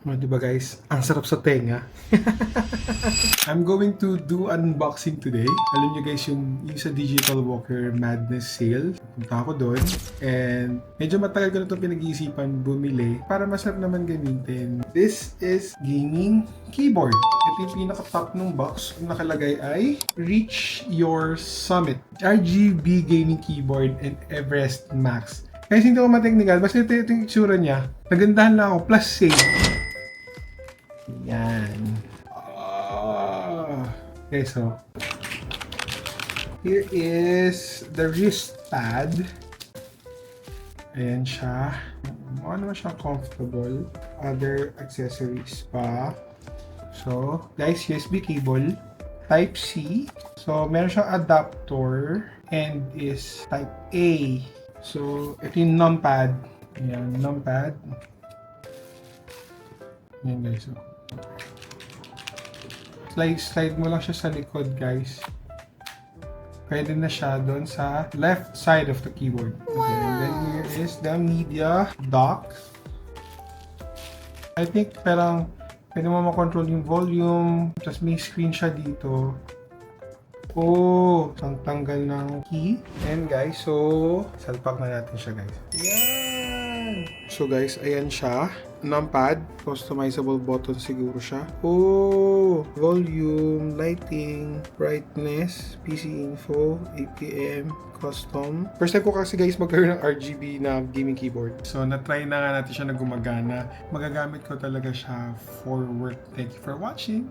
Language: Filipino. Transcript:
Oh, di ba guys? Ang sarap sa tenga. I'm going to do unboxing today. Alam niyo guys, yung, yung sa Digital Walker Madness Sale. Punta ako doon. And medyo matagal ko na itong pinag-iisipan bumili para masarap naman gamitin. This is gaming keyboard. Ito yung pinaka-top ng box. Ang nakalagay ay Reach Your Summit. RGB gaming keyboard and Everest Max. Guys, hindi ko matechnical. Basta ito, ito yung itsura niya. Nagandahan lang ako. Plus save. Yan. Ah. Okay, so. Here is the wrist pad. Ayan siya. Mukha naman siyang comfortable. Other accessories pa. So, guys, USB cable. Type C. So, meron siyang adapter. And is type A. So, ito yung numpad. Ayan, numpad. Ayan guys. Slide, slide mo lang siya sa likod guys. Pwede na siya doon sa left side of the keyboard. Okay, and then here is the media dock. I think parang pwede mo makontrol yung volume. Tapos may screen siya dito. Oh, ang tanggal ng key. And guys, so salpak na natin siya guys. Yan! So guys, ayan siya. Numpad. Customizable button siguro siya. Oh! Volume, lighting, brightness, PC info, APM, custom. First time ko kasi guys magkaroon ng RGB na gaming keyboard. So na-try na nga natin siya na gumagana. Magagamit ko talaga siya for work. Thank you for watching.